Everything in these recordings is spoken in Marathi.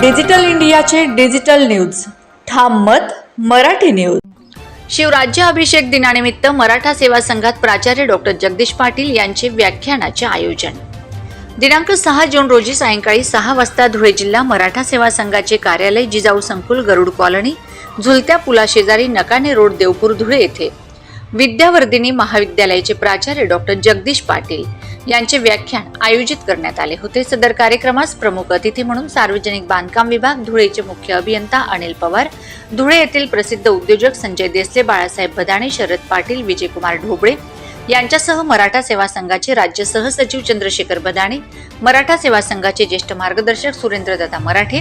डिजिटल इंडियाचे डिजिटल न्यूज. ठाम मत मराठी न्यूज. शिवराज्य अभिषेक दिनानिमित्त मराठा सेवा संघात प्राचार्य डॉक्टर जगदीश पाटील यांचे व्याख्यानाचे आयोजन. दिनांक सहा जून रोजी सायंकाळी सहा वाजता धुळे जिल्हा मराठा सेवा संघाचे कार्यालय जिजाऊ संकुल गरुड कॉलनी झुलत्या पुलाशेजारी नकाने रोड देवपूर धुळे येथे. विद्यावर्धिनी महाविद्यालयाचे प्राचार्य डॉक्टर जगदीश पाटील. यांचे व्याख्यान आयोजित करण्यात आले होते. सदर कार्यक्रमास प्रमुख अतिथी म्हणून सार्वजनिक बांधकाम विभाग धुळेचे मुख्य अभियंता अनिल पवार धुळे येथील प्रसिद्ध उद्योजक संजय देसले बाळासाहेब भदाणे शरद पाटील विजयकुमार ढोबळे यांच्यासह मराठा सेवा संघाचे राज्य सहसचिव चंद्रशेखर बदाणे मराठा सेवा संघाचे ज्येष्ठ मार्गदर्शक सुरेंद्रदादा मराठे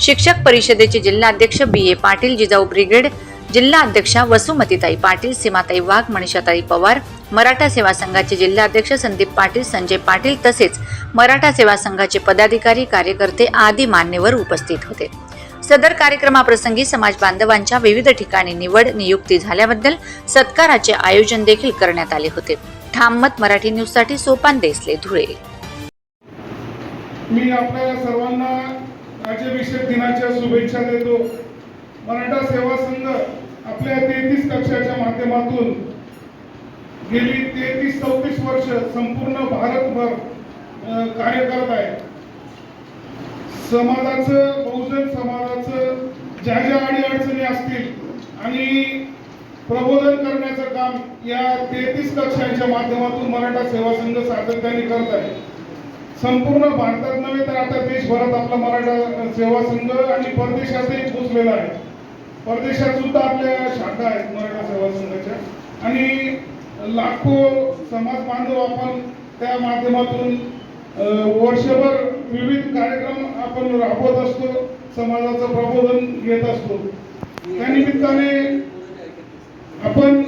शिक्षक परिषदेचे जिल्हाध्यक्ष B A Patil Jijau brigade जिल्हा अध्यक्षा वसुमतीताई पाटील सीमाताई वाघ मनीषाताई पवार मराठा सेवा संघाचे जिल्हाध्यक्ष संदीप पाटील संजय पाटील तसेच मराठा सेवा संघाचे पदाधिकारी कार्यकर्ते आदी मान्यवर उपस्थित होते. सदर कार्यक्रमाप्रसंगी समाज बांधवांच्या विविध ठिकाणी निवड नियुक्ती झाल्याबद्दल सत्काराचे आयोजन देखील करण्यात आले होते. ठाममत मराठी न्यूजसाठी सोपान देसले धुळे. मी आपल्या सर्वांना राज्याभिषेक दिनाच्या शुभेच्छा देतो. मराठा सेवा संघ आपल्या तेहतीस कक्षाच्या माध्यमातून गेली तेहतीस चौतीस वर्ष संपूर्ण भारतभर कार्य करत आहे. समाजाचं बहुजन समाजाचं ज्या ज्या अडीअडचणी असतील आणि प्रबोधन करण्याचं काम या तेहतीस कक्षांच्या माध्यमातून मराठा सेवा संघ सातत्याने करत आहे. संपूर्ण भारतात नव्हे तर आता देशभरात आपला मराठा सेवा संघ आणि परदेशातही पोचलेला आहे. परदेशात सुद्धा आपल्या शाखा आहेत मराठा सेवा संघाच्या. आणि लाखो समाज बांधव आपण त्या माध्यमातून वर्षभर विविध कार्यक्रम आपण राबवत असतो समाजाचं प्रबोधन घेत असतो. त्या निमित्ताने आपण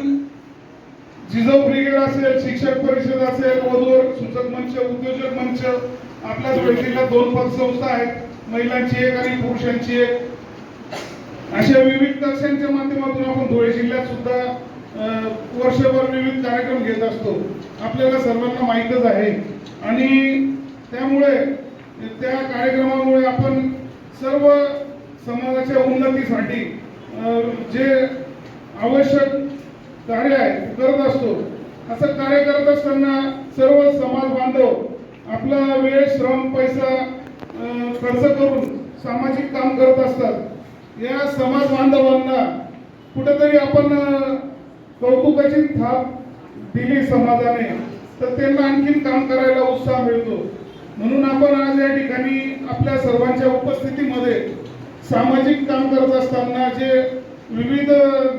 जिजाऊ ब्रिगेड असेल शिक्षक परिषद असेल वधूवर सूचक मंच उद्योजक मंच आपल्याच बैठकीला दोन दोन पतसंस्था आहेत महिलांची एक आणि पुरुषांची एक. अशा विविध कक्षांच्या माध्यमातून आपण धुळे जिल्ह्यात सुद्धा वर्षभर विविध कार्यक्रम घेत असतो. आपल्याला सर्वांना माहीतच आहे. आणि त्यामुळे त्या कार्यक्रमामुळे आपण सर्व समाजाच्या उन्नतीसाठी जे आवश्यक कार्य आहे करत असतो. असं कार्य करत असताना सर्व समाज बांधव आपला वेळ श्रम पैसा खर्च करून सामाजिक काम करत असतात. या समाज बांधवांना कुठेतरी आपण कौतुकाची थाप दिली समाजाने तर त्यांना आणखीन काम करायला उत्साह मिळतो. म्हणून आपण आज या ठिकाणी आपल्या सर्वांच्या उपस्थितीमध्ये सामाजिक काम करत असताना जे विविध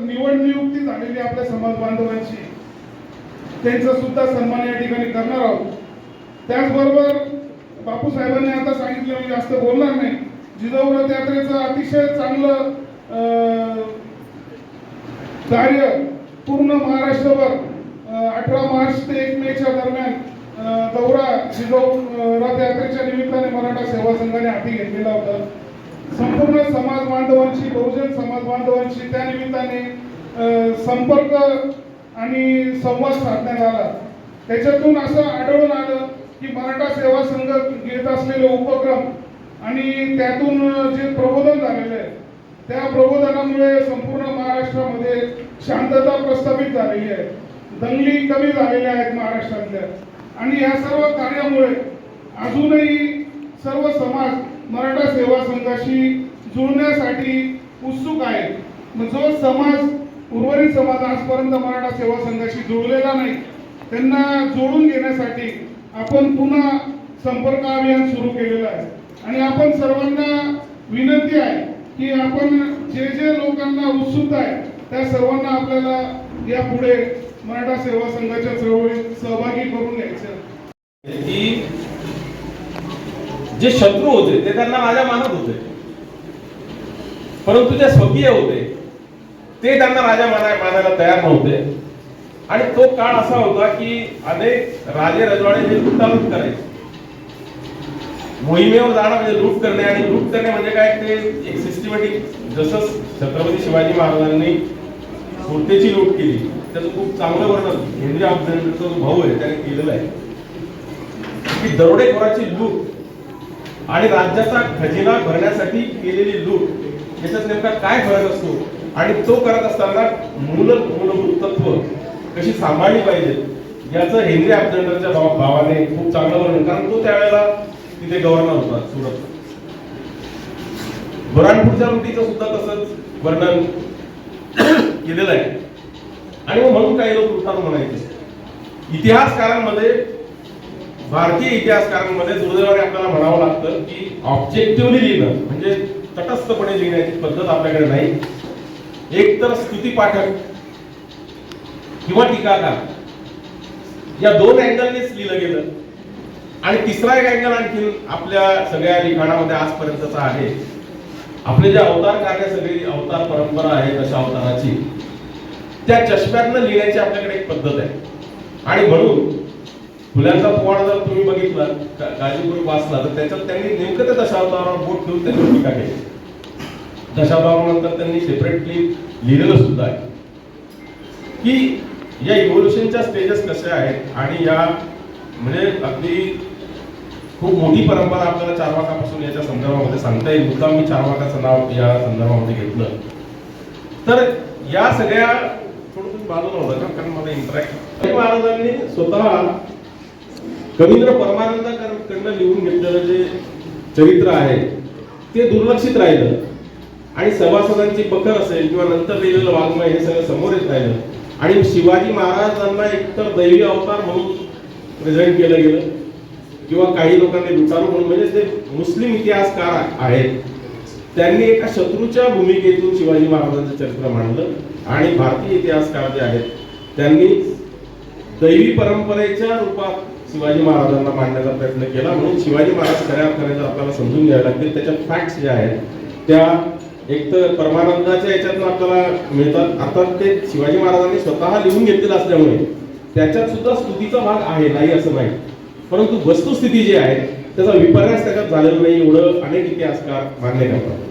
निवड नियुक्ती झालेली आपल्या समाज बांधवांची त्यांचा सुद्धा सन्मान या ठिकाणी करणार आहोत. त्याचबरोबर बापू साहेबांनी आता सांगितलं मी जास्त बोलणार नाही. जिजाऊ यात्रेचं अतिशय चांगलं अं, कार्य पूर्ण महाराष्ट्रभर अठरा मार्च ते एक मेच्या दरम्यान दौरा जिजाऊ अं, निमित्ताने मराठा सेवा संघाने हाती घेतलेला होता. संपूर्ण समाज बांधवांशी बहुजन समाज बांधवांशी त्या निमित्ताने संपर्क आणि संवाद साधण्यात आला. त्याच्यातून असं आढळून आलं की मराठा सेवा संघ घेत असलेले उपक्रम आणि त्यातून जे प्रबोधन झालेलं आहे त्या प्रबोधनामुळे संपूर्ण महाराष्ट्रामध्ये शांतता प्रस्थापित झालेली आहे. दंगली कमी झालेल्या आहेत महाराष्ट्रातल्या. आणि या सर्व कार्यामुळे अजूनही सर्व समाज मराठा सेवा संघाशी जुळण्यासाठी उत्सुक आहे. मग जो समाज उर्वरित समाज आजपर्यंत मराठा सेवा संघाशी जुळलेला नाही त्यांना जोडून घेण्यासाठी आपण पुन्हा संपर्क अभियान सुरू केलेलं आहे. आणि आपण सर्वांना विनंती आहे की आपण जे जे लोकांना उत्सुकता आहे त्या सर्वांना आपल्याला या पुढे मराठा सेवा संघाच्या चळवळीत सहभागी करून घ्यायचं. की जे शत्रू होते ते त्यांना राजा मानत होते. परंतु जे स्वकीय होते ते त्यांना राजा माना मानायला तयार नव्हते. आणि तो काळ असा होता की अनेक राजे रजवाडे हे लुटालूट करायचे. मोहिमेवर जाणं म्हणजे लूट करणे आणि लूट करणे म्हणजे काय ते एक सिस्टमॅटिक जसं छत्रपती शिवाजी महाराजांनी सुरतेची लूट केली? त्याचं खूप चांगलं वर्णन हेनरी ऑक्झेंडरचा जो भाऊ आहे त्याने केलेलं आहे. की दरोडेखोराची लूट आणि राज्याचा खजिना भरण्यासाठी केलेली लूट याच्यात नेमका काय फरक असतो? आणि तो करत असताना मूल मूलभूत तत्व कशी सांभाळली पाहिजेत याचं हेनरी अलेक्झांडरच्या भाव भावाने खूप चांगलं वर्णन. कारण तो त्यावेळेला तिथे गव्हर्नर होता सुरत. बुराणपूरच्या लुटीचं सुद्धा तसंच वर्णन केलेलं आहे. आणि मग म्हणून काही लोक लुटारू म्हणायचे. इतिहासकारांमध्ये भारतीय इतिहासकारांमध्ये दुर्दैवाने आपल्याला म्हणावं लागतं की ऑब्जेक्टिव्हली लिहिणं म्हणजे तटस्थपणे लिहिण्याची पद्धत आपल्याकडे नाही. एक तर स्तुती पाठक किंवा टीकाकार या दोन अँगलनेच लिहिलं गेलं. आणि तिसरा एक अँगल आणखी आपल्या सगळ्या लिखाणामध्ये आजपर्यंतचा आहे. आपले जे अवतार कार्य सगळी अवतार परंपरा आहे दशा अवताराची त्या चष्म्यातनं लिहिण्याची आपल्याकडे एक पद्धत आहे. आणि म्हणून फुलांचा पोवाडा जर तुम्ही बघितला का- काळजीपूर्वक वाचला तर त्याच्यात त्यांनी नेमकं त्या दशावतारावर बोट ठेवून त्यांनी टीका केली. दशावतारानंतर त्यांनी सेपरेटली लिहिलेलं सुद्धा आहे. की या इव्होल्युशनच्या स्टेजेस कशा आहेत आणि या म्हणजे अगदी खूप मोठी परंपरा आपल्याला चारवाकापासून याच्या संदर्भामध्ये सांगता येईल. मुद्दाम मी चारवाकाचं नाव या संदर्भामध्ये घेतलं. तर या सगळ्या थोडं तुम्ही बाजूला होता का कारण मला इंटरॅक्ट महाराजांनी स्वतः कवींद्र परमानंदाकडनं लिहून घेतलेलं जे चरित्र आहे ते दुर्लक्षित राहिलं. आणि सभासदांची बखर असेल किंवा नंतर लिहिलेलं वाङ्मय हे सगळं समोर येत राहिलं. आणि शिवाजी महाराजांना एकतर दैवी अवतार म्हणून प्रेझेंट केलं गेलं. किंवा काही लोकांनी लुटारू म्हणून म्हणजे ते मुस्लिम इतिहासकार आहेत. त्यांनी एका शत्रूच्या भूमिकेतून शिवाजी महाराजांचं चरित्र मांडलं आणि भारतीय इतिहासकार जे आहेत त्यांनी दैवी परंपरेच्या रूपात शिवाजी महाराजांना मांडण्याचा प्रयत्न केला. म्हणून शिवाजी महाराज खऱ्या अर्थाने जर आपल्याला समजून घ्यावे लागतील. त्याच्या फॅक्ट्स ज्या आहेत त्या एक तर परमानंदाच्या याच्यातून आपल्याला मिळतात. आता ते शिवाजी महाराजांनी स्वतः लिहून घेतलेलं असल्यामुळे त्याच्यात सुद्धा स्तुतीचा भाग आहे नाही असं नाही. परंतु वस्तुस्थिती जी आहे त्याचा विपर्यास त्याच्यात झालेला नाही एवढं अनेक इतिहासकार मानले जातात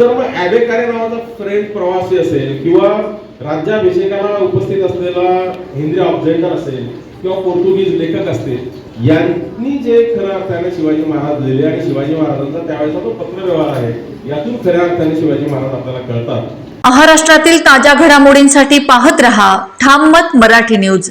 तर मग ॲबेकारे नावाचा फ्रेंच प्रवासी असेल किंवा राज्याभिषेकाला उपस्थित असलेला हिंदी ऑब्झेंडर असेल किंवा पोर्तुगीज लेखक असतील यांनी जे खऱ्या अर्थाने शिवाजी महाराज लिहिले आणि शिवाजी महाराजांचा त्यावेळेचा तो पत्रव्यवहार आहे यातून खऱ्या अर्थाने शिवाजी महाराज आपल्याला कळतात. महाराष्ट्रातील ताज्या घडामोडींसाठी पाहत रहा ठाम मत मराठी न्यूज.